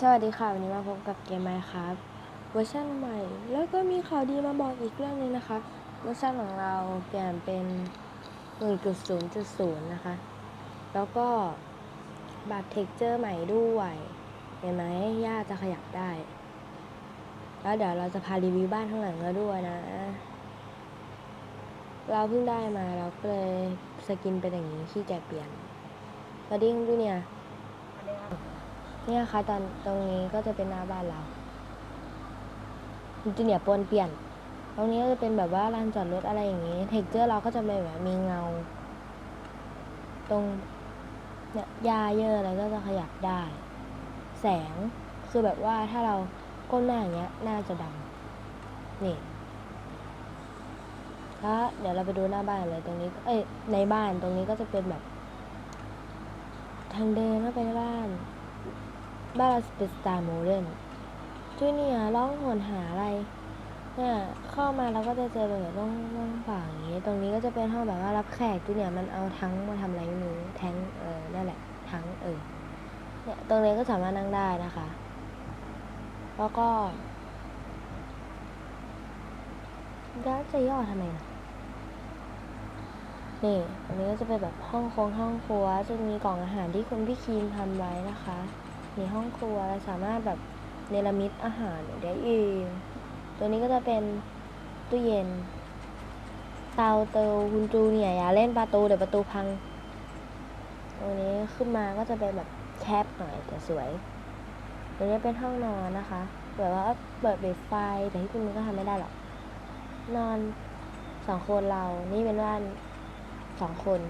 สวัสดีค่ะวันนี้มาพบกับเกมไมครับเวอร์ชันใหม่ แล้วก็มีข่าวดีมาบอกอีกเรื่องหนึงนะคะเวอร์ชันของเราเปลี่ยนเป็น 1.0.0 นะคะ แล้วก็บัตรเท็กเจอร์ใหม่ด้วยเห็นไหมย่าจะขยับได้ แล้วเดี๋ยวเราจะพารีวิวบ้านข้างหลังแล้วด้วยนะ เราเพิ่งได้มาเราก็เลยสกินเป็นอย่างนี้ขี้แกเปลี่ยนสวัสดีคุณจูเนี่ย เนี่ยค่ะตอนตรงนี้ก็จะเป็นหน้าบ้านเราจูเนียปนเปลี่ยน ตรงนี้ก็จะเป็นแบบว่าลานจอดรถอะไรอย่างนี้ เท็กเจอร์เราก็จะเป็นแบบมีเงา ตรงเนี่ยหญ้าเยอะอะไรก็จะขยับได้ แสงคือแบบว่าถ้าเราก้มหน้าอย่างเงี้ยหน้าจะดำนี่แล้วเดี๋ยวเราไปดูหน้าบ้านเลยตรงนี้ เอ้ยในบ้านตรงนี้ก็จะเป็นแบบ ทางเดินเข้าไปในบ้าน บ้านเราเป็นสไตล์โมเดิร์นจูเนียร้องโหนหาอะไรเนี่ยเข้ามาเราก็จะเจอแบบต้องต้องฝั่งอย่างนี้ ตรงนี้ก็จะเป็นห้องแบบว่ารับแขกจูเนียมันเอาทั้งมาทำอะไรไม่รู้แทงเออนั่นแหละทั้งเออเนี่ยตรงนี้ก็สามารถนั่งได้นะคะ แล้วก็แล้วจะย่อทำไมนะนี่ตรงนี้ก็จะเป็นแบบห้องโคงห้องครัวจะมีกล่องอาหารที่คุณพี่คีมทำไว้นะคะ มีห้องครัวเราสามารถแบบเนรมิตอาหารได้เองตัวนี้ก็จะเป็นตู้เย็น เตาเตาคุณจูเนี่ยอย่าเล่นประตูเดี๋ยวประตูพัง ตรงนี้ขึ้นมาก็จะเป็นแบบแคบหน่อยแต่สวยตรงนี้เป็นห้องนอนนะคะแบบว่าเปิดเปิดไฟแต่ที่คุณมือก็ทำไม่ได้หรอก นอนสองคนเรา นี่เป็นบ้านสองคน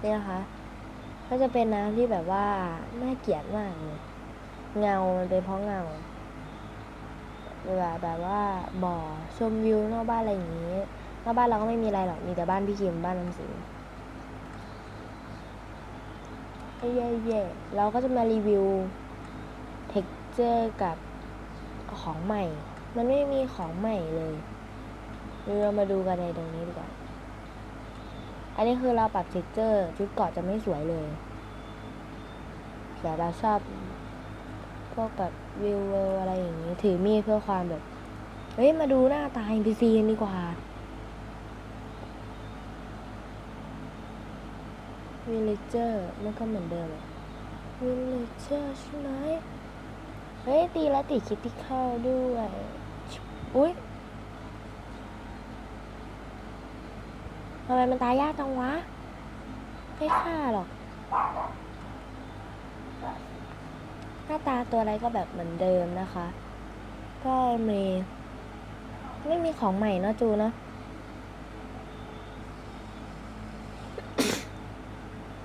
เนี่ยนะคะ ก็จะเป็นน้ำที่แบบว่าน่าเกลียดมากเลยเงามันเป็นเพราะเงาเวลาแบบว่าบ่อชมวิวนอกบ้านอะไรอย่างนี้นอกบ้านเราก็ไม่มีอะไรหรอกมีแต่บ้านพี่คิมบ้านน้ำสิงเย่เย่เราก็จะมารีวิวเท็กเจอร์กับของใหม่ มันไม่มีของใหม่เลย เรามาดูกันในตรงนี้ดีกว่า อันนี้คือเราปรับเท็กเจอร์ชุดเกาะจะไม่สวยเลยแต่เราชอบพวกแบบวิวอะไรอย่างนี้ ถือมีดเพื่อความแบบ เฮ้ย มาดูหน้าตา NPC กันดีกว่า Villager มันก็เหมือนเดิมอะ Villager ใช่ไหมเฮ้ย ตีแล้วติคิดที่เข้าด้วย อุ้ยำไมมันตายยากจังวะ ไม่ฆ่าหรอก หน้าตาตัวอะไรก็แบบเหมือนเดิมนะคะ ก็มี ไม่มีของใหม่เนะจูเนะ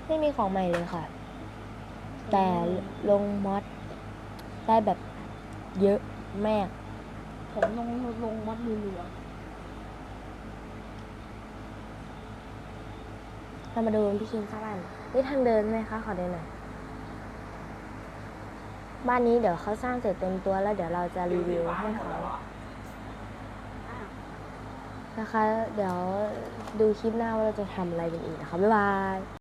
ไม่มีของใหม่เลยค่ะ แต่ลงมอดได้แบบเยอะแมาก ผมลงลงมัดมือเหลือ เรามาดูพี่คิงข้าบ้านนี่ทางเดินไหมคะ ขอเดินหน่อยบ้านนี้เดี๋ยวเขาสร้างเสร็จเต็มตัวแล้วเดี๋ยวเราจะรีวิวให้เขานะคะ เดี๋ยวดูคลิปหน้าว่าเราจะทำอะไรกันอีกนะคะ บ๊ายบาย